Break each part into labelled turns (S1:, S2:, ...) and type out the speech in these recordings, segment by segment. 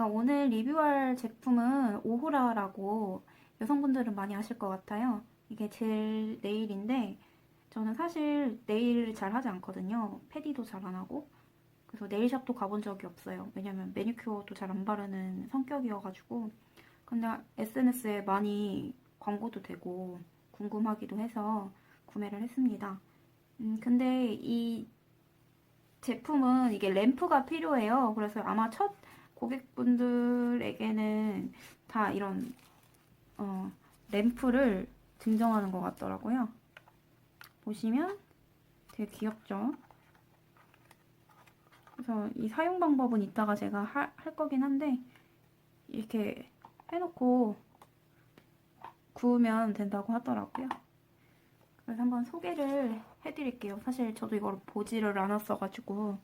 S1: 제가 오늘 리뷰할 제품은 오호라라고 여성분들은 많이 아실 것 같아요. 이게 젤 네일인데 저는 사실 네일을 잘 하지 않거든요. 패디도 잘 안 하고 그래서 네일샵도 가본 적이 없어요. 왜냐면 매니큐어도 잘 안 바르는 성격이어가지고 근데 SNS에 많이 광고도 되고 궁금하기도 해서 구매를 했습니다. 음, 근데 이 제품은 이게 램프가 필요해요. 그래서 아마 첫 고객분들에게는 다 이런 어, 램프를 증정하는 것 같더라고요. 보시면 되게 귀엽죠? 그래서 이 사용 방법은 이따가 제가 하, 할 거긴 한데 이렇게 해놓고 구우면 된다고 하더라고요. 그래서 한번 소개를 해드릴게요. 사실 저도 이걸 보지를 않았어가지고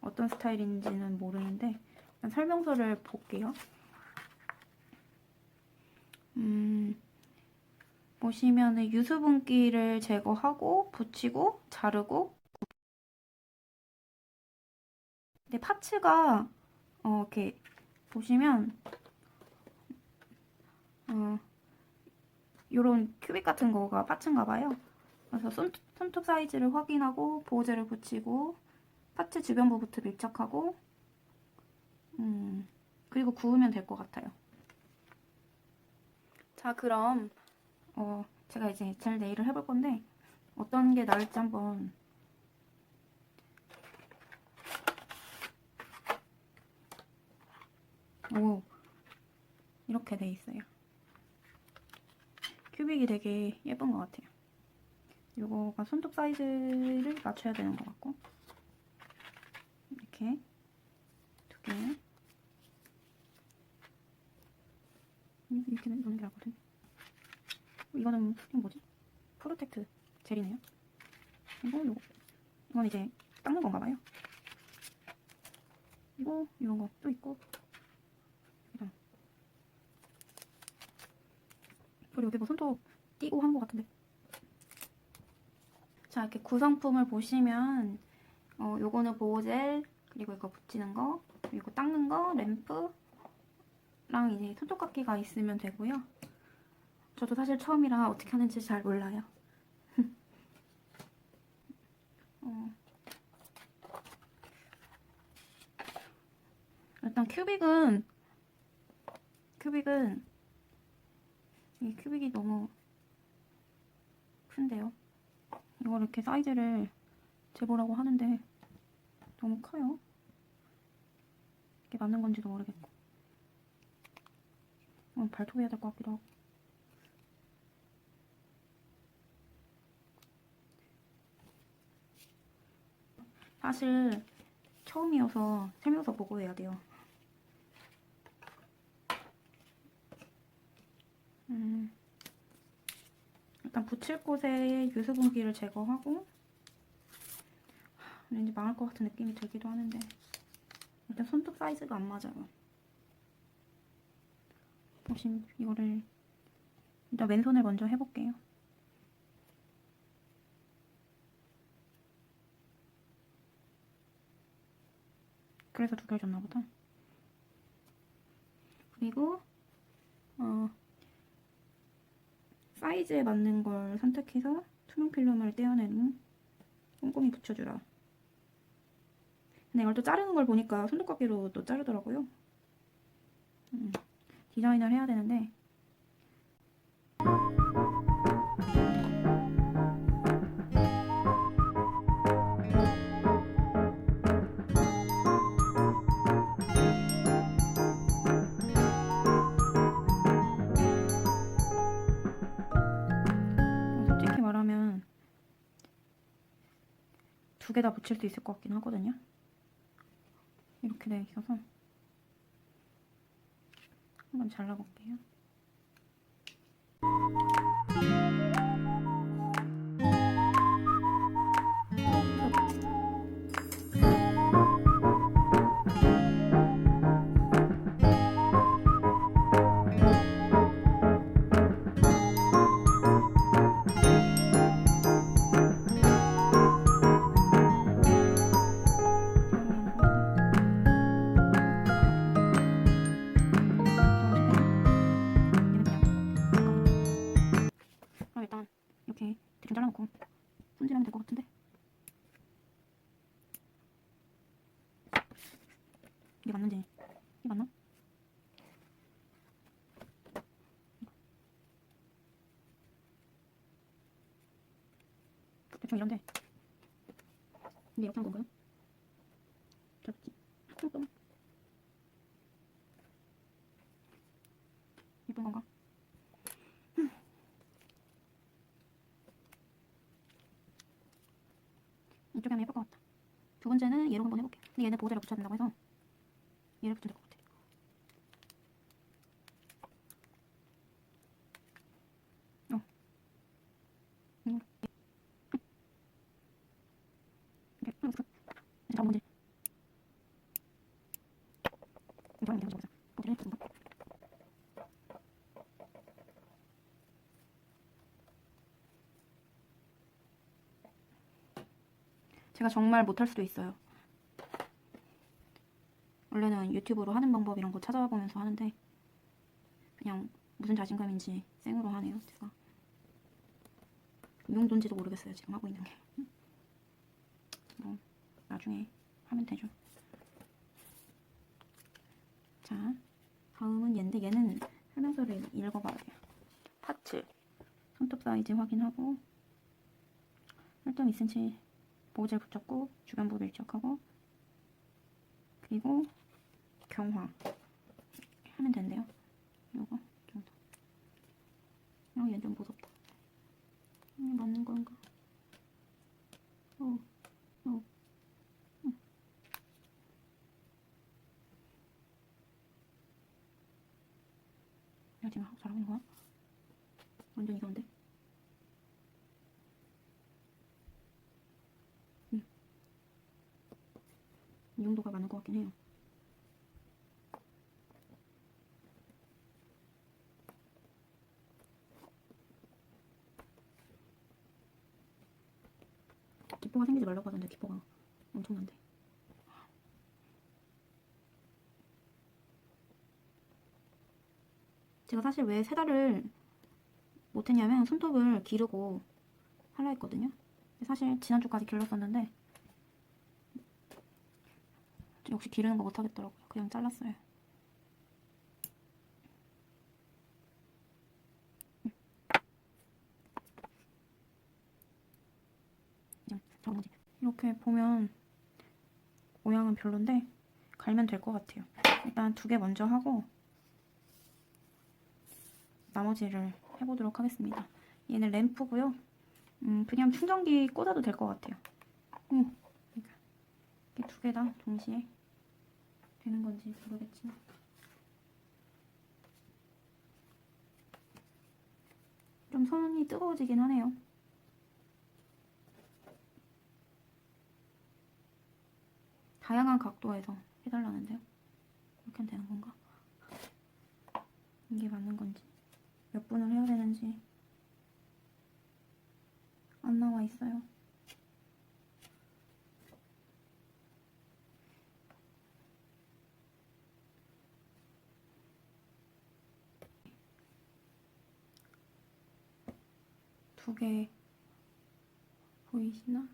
S1: 어떤 스타일인지는 모르는데 설명서를 볼게요. 음, 보시면은 유수분기를 제거하고 붙이고 자르고 근데 파츠가 어, 이렇게 보시면 어, 요런 큐빅 같은 거가 파츠인가 봐요. 그래서 손, 손톱 사이즈를 확인하고 보호제를 붙이고 파츠 주변부부터 밀착하고 음, 그리고 구우면 될 것 같아요. 자 그럼 어, 제가 이제 젤 네일을 해볼 건데 어떤 게 나을지 한번 오 이렇게 돼 있어요. 큐빅이 되게 예쁜 것 같아요. 이거가 손톱 사이즈를 맞춰야 되는 것 같고 이렇게 두 개. 넣는 게 나거든. 이거는 이거 뭐지? 프로텍트 젤이네요. 이거 이거 이건 이제 닦는 건가 봐요. 이거 이런 거 또 있고 그다음 그리고 여기 뭐 손톱 띄고 한 것 같은데. 자 이렇게 구성품을 보시면 어 요거는 보호젤 그리고 이거 붙이는 거 그리고 닦는 거 램프 랑 이제 손톱깎이가 있으면 되고요. 저도 사실 처음이라 어떻게 하는지 잘 몰라요. 어. 일단 큐빅은 큐빅은 이 큐빅이 너무 큰데요. 이걸 이렇게 사이즈를 재보라고 하는데 너무 커요. 이게 맞는 건지도 모르겠고. 어, 발톱 해야 될 것 같기도 하고. 사실 처음이어서 설명서 보고 해야 돼요. 음, 일단 붙일 곳에 유수분기를 제거하고 왠지 망할 것 같은 느낌이 들기도 하는데 일단 손톱 사이즈가 안 맞아요. 보신 이거를 일단 왼손을 먼저 해볼게요. 그래서 두 개를 줬나 보다. 그리고 어, 사이즈에 맞는 걸 선택해서 투명 필름을 떼어내는 꼼꼼히 붙여주라. 근데 이걸 또 자르는 걸 보니까 손톱깎이로 또 자르더라고요. 음, 디자인을 해야 되는데 솔직히 말하면 두 개 다 붙일 수 있을 것 같긴 하거든요. 이렇게 돼 있어서 한번 잘라볼게요. 대충 이런데 이게 이렇게 한 건가요? 잡지 잠깐만 예쁜 건가? 음. 이쪽에 하면 예쁠 것 같다 두 번째는 얘로 한번 해볼게 근데 얘는 보호대를 붙여야 된다고 해서 얘를 붙여야 될것 같아 어. 이거. 이렇게 하면 붙여. 이제 잡은 건지. 이거 하면 되는 거죠. 보호대를 붙인다. 제가 정말 못할 수도 있어요. 원래는 유튜브로 하는 방법 이런 거 찾아보면서 하는데 그냥 무슨 자신감인지 생으로 하네요. 제가 이 정도인지도 모르겠어요. 지금 하고 있는 게. 뭐 나중에 하면 되죠. 자, 다음은 얘인데 얘는 설명서를 읽어봐야 돼요. 파츠 손톱 사이즈 확인하고 1.2cm 보호젤 붙였고 주변부 밀착하고 그리고 경화 하면 된대요. 요거. 어, 좀 무섭다. 이게 맞는 건가? 어, 어. 응. 야, 지금 있는 거야? 완전 이상한데? 맞는 것 같긴 해요. 기포가 생기지 말라고 하던데 기포가 엄청난데. 제가 사실 왜 세 달을 못했냐면 손톱을 기르고 하려 했거든요. 사실 지난주까지 길렀었는데 역시 기르는 거 못하겠더라고요. 그냥 잘랐어요. 이렇게 보면 모양은 별론데 갈면 될 것 같아요. 일단 두 개 먼저 하고 나머지를 해보도록 하겠습니다. 얘는 램프고요. 음, 그냥 충전기 꽂아도 될 것 같아요. 음, 이게 두개 다 동시에 되는 건지 모르겠지만 좀 손이 뜨거워지긴 하네요. 다양한 각도에서 해달라는데요. 이렇게 되는 건가? 이게 맞는 건지 몇 분을 해야 되는지 안 나와 있어요. 두개 보이시나?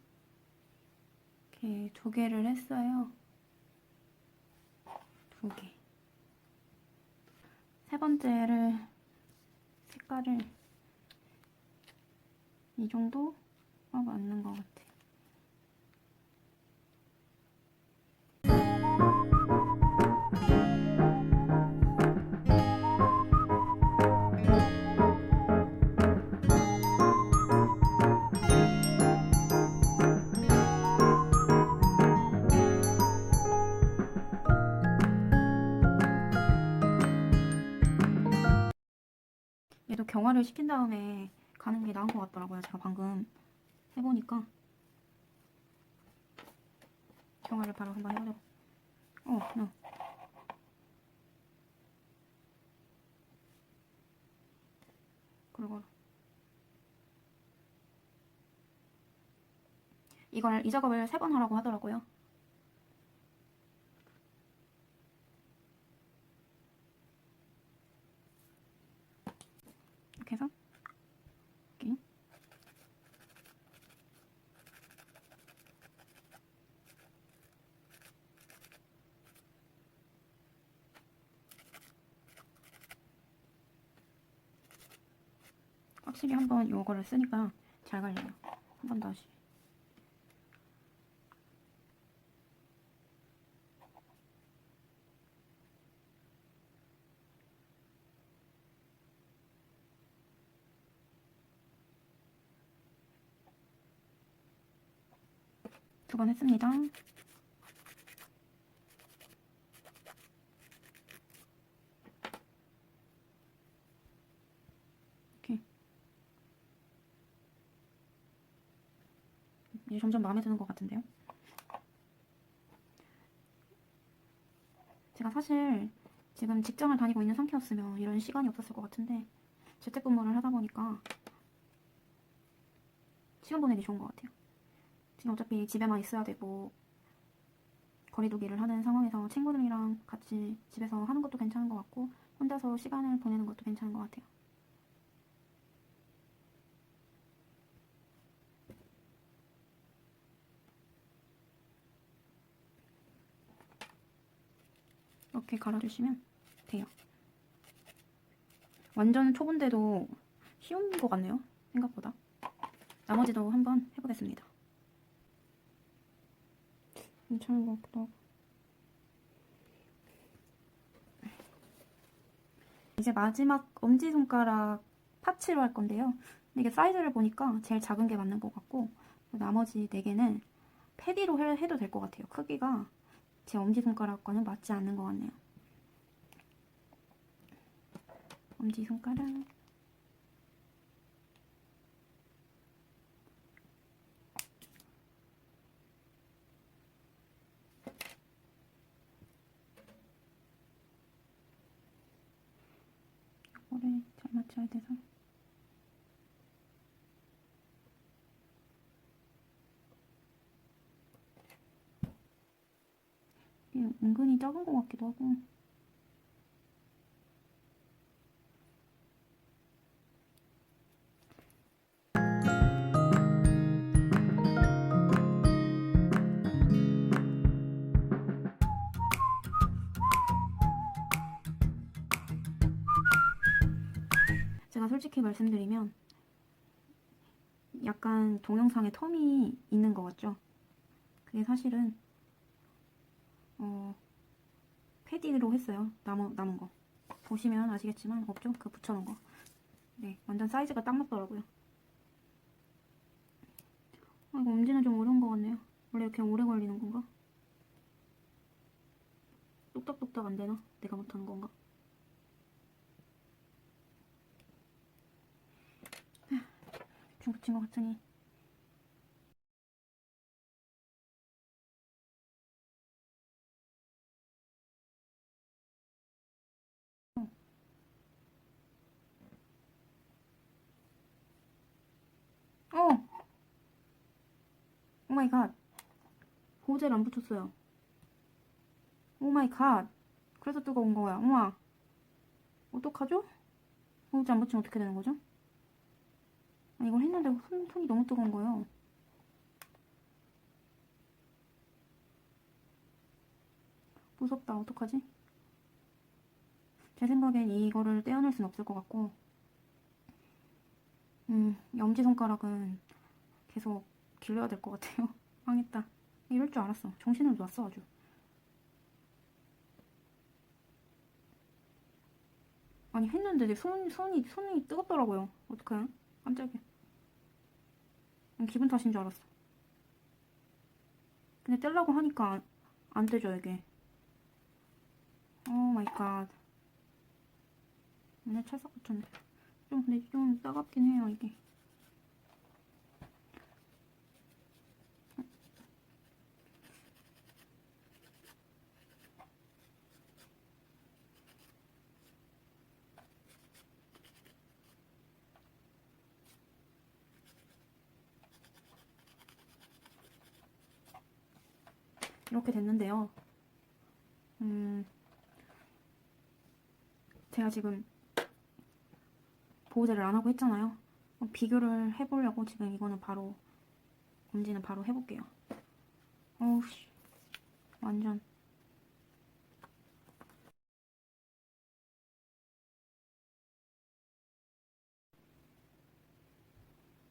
S1: 이렇게 두 개를 했어요. 두 개. 세 번째를 색깔을 이 정도가 맞는 것 같아요. 경화를 시킨 다음에 가는 게 나은 것 같더라고요. 제가 방금 해보니까 경화를 바로 한번 해보려고. 어, no. 그리고 이걸 이 작업을 세 번 하라고 하더라고요. 이렇게 해서 이렇게 확실히 한번 요거를 쓰니까 잘 갈려요. 한 번 다시. 두 번 했습니다. 이렇게. 이제 점점 마음에 드는 것 같은데요? 제가 사실 지금 직장을 다니고 있는 상태였으면 이런 시간이 없었을 것 같은데 재택근무를 하다 보니까 시간 보내기 좋은 것 같아요. 지금 어차피 집에만 있어야 되고 거리두기를 하는 상황에서 친구들이랑 같이 집에서 하는 것도 괜찮은 것 같고 혼자서 시간을 보내는 것도 괜찮은 것 같아요. 이렇게 갈아주시면 돼요. 완전 초보인데도 쉬운 것 같네요. 생각보다. 나머지도 한번 해보겠습니다. 괜찮은 것 같기도 하고. 이제 마지막 엄지손가락 파츠로 할 건데요. 이게 사이즈를 보니까 제일 작은 게 맞는 것 같고 나머지 네 개는 패디로 해, 해도 될 것 같아요. 크기가 제 엄지손가락과는 맞지 않는 것 같네요. 엄지손가락. 이거를 잘 맞춰야 돼서. 은근히 작은 것 같기도 하고 솔직히 말씀드리면 약간 동영상에 텀이 있는 것 같죠? 그게 사실은 어 패디로 했어요. 남은 남은 거 보시면 아시겠지만 없죠? 그 붙여놓은 거. 네, 완전 사이즈가 딱 맞더라고요. 아, 이거 엄지는 좀 어려운 것 같네요. 원래 이렇게 오래 걸리는 건가? 똑딱똑딱 안 되나? 내가 못하는 건가? 대충 붙인 것 같으니. 어! 오 마이 갓. 보호제를 안 붙였어요. 오 마이 갓. 그래서 뜨거운 거야. 우와 어떡하죠? 보호제 안 붙이면 어떻게 되는 거죠? 아, 이걸 했는데 손, 손이 너무 뜨거운 거예요. 무섭다. 어떡하지? 제 생각엔 이거를 떼어낼 순 없을 것 같고 음, 이 엄지손가락은 계속 길러야 될 것 같아요. 망했다. 이럴 줄 알았어. 정신을 놨어 아주. 아니 했는데 내 손, 손이, 손이 뜨겁더라고요. 어떡해? 깜짝이야. 난 기분 탓인 줄 알았어. 근데 떼려고 하니까 안, 안 떼져, 이게. 오 마이 갓. 오늘 찰싹 붙였네. 좀, 근데 좀 따갑긴 해요, 이게. 이렇게 됐는데요. 음, 제가 지금 보호제를 안 하고 했잖아요. 비교를 해보려고 지금 이거는 바로, 엄지는 바로 해볼게요. 어우, 씨. 완전.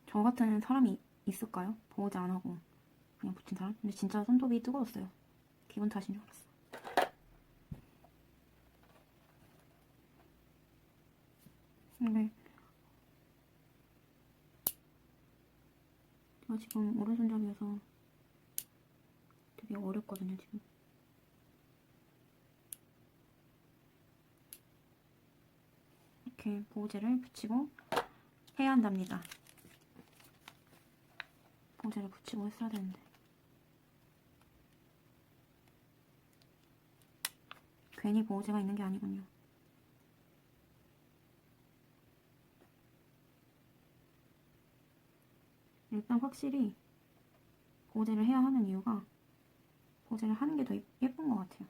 S1: 저 같은 사람이 있을까요? 보호제 안 하고 그냥 붙인 사람? 근데 진짜 손톱이 뜨거웠어요. 기분 탓인 줄 알았어. 근데 제가 지금 오른손잡이여서 되게 어렵거든요, 지금. 이렇게 보호제를 붙이고 해야 한답니다. 보호제를 붙이고 했어야 되는데. 괜히 보호제가 있는 게 아니군요. 일단 확실히 보호제를 해야 하는 이유가 보호제를 하는 게 더 예쁜 것 같아요.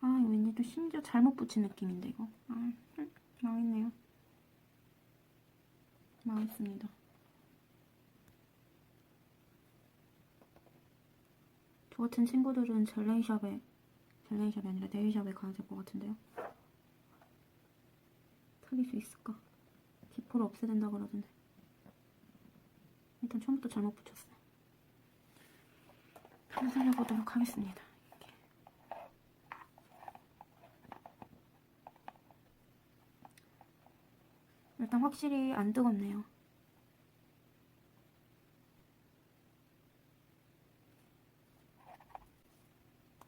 S1: 아, 이거 왠지 또 심지어 잘못 붙인 느낌인데, 이거. 아, 흠, 망했네요. 망했습니다. 저 같은 친구들은 젤레이샵에, 젤레이샵이 아니라 네일샵에 가야 될 것 같은데요. 틀릴 수 있을까? 기포를 없애야 된다 그러던데. 일단 처음부터 잘못 붙였어요. 한번 살려보도록 하겠습니다. 이렇게. 일단 확실히 안 뜨겁네요.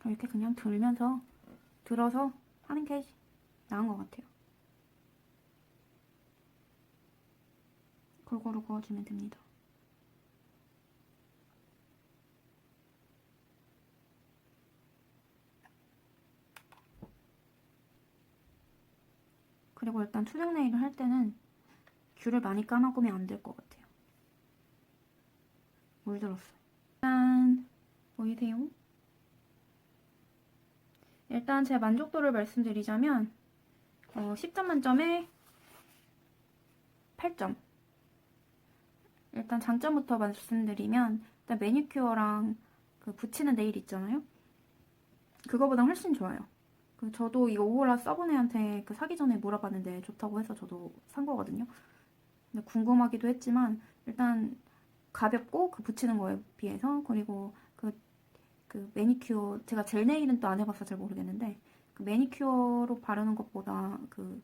S1: 이렇게 그냥 들면서 들어서 하는 게 나은 것 같아요. 골고루 구워주면 됩니다. 그리고 일단 투명 네일을 할 때는 귤을 많이 까먹으면 안 될 것 같아요. 물들었어. 일단 보이세요? 일단 제 만족도를 말씀드리자면 어, 10점 만점에 8점. 일단 장점부터 말씀드리면 일단 매니큐어랑 그 붙이는 네일 있잖아요. 그거보다 훨씬 좋아요. 그 저도 이 오호라 써본 애한테 그 사기 전에 물어봤는데 좋다고 해서 저도 산 거거든요. 궁금하기도 했지만 일단 가볍고 그 붙이는 거에 비해서 그리고 그, 그 매니큐어 제가 젤 네일은 또 안 해봐서 잘 모르겠는데 그 매니큐어로 바르는 것보다 그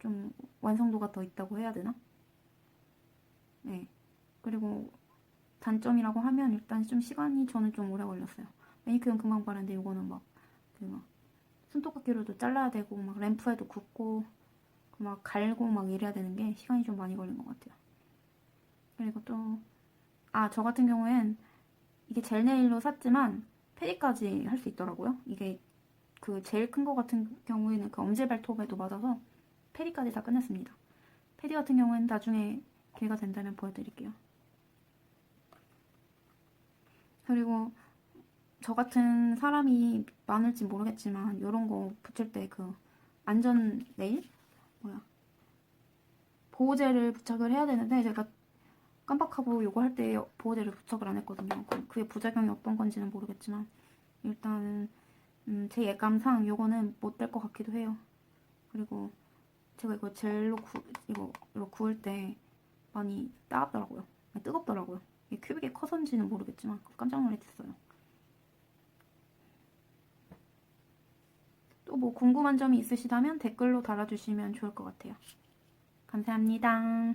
S1: 좀 완성도가 더 있다고 해야 되나? 네. 그리고 단점이라고 하면 일단 좀 시간이 저는 좀 오래 걸렸어요. 매니큐어는 금방 바르는데 이거는 막 그 막 손톱깎이로도 잘라야 되고 막 램프에도 굽고 그막 갈고 막 이래야 되는 게 시간이 좀 많이 걸린 것 같아요. 그리고 또 아 저 같은 경우엔 이게 젤 네일로 샀지만 페디까지 할 수 있더라고요. 이게 그 제일 큰 거 같은 경우에는 그 엄지 발톱에도 맞아서 페디까지 다 끝냈습니다. 페디 같은 경우에는 나중에 기회가 된다면 보여드릴게요. 그리고 저 같은 사람이 많을지 모르겠지만 이런 거 붙일 때 그 안전 네일 뭐야 보호제를 부착을 해야 되는데 제가 깜빡하고 이거 할 때 보호제를 부착을 안 했거든요. 그- 그게 부작용이 어떤 건지는 모르겠지만 일단 음, 제 예감상 이거는 못 될 것 같기도 해요. 그리고 제가 이거 젤로 구, 이거, 이거 구울 때 많이 따갑더라고요. 뜨겁더라고요. 이게 큐빅이 커서인지는 모르겠지만 깜짝 놀랐어요. 또 뭐 궁금한 점이 있으시다면 댓글로 달아주시면 좋을 것 같아요. 감사합니다.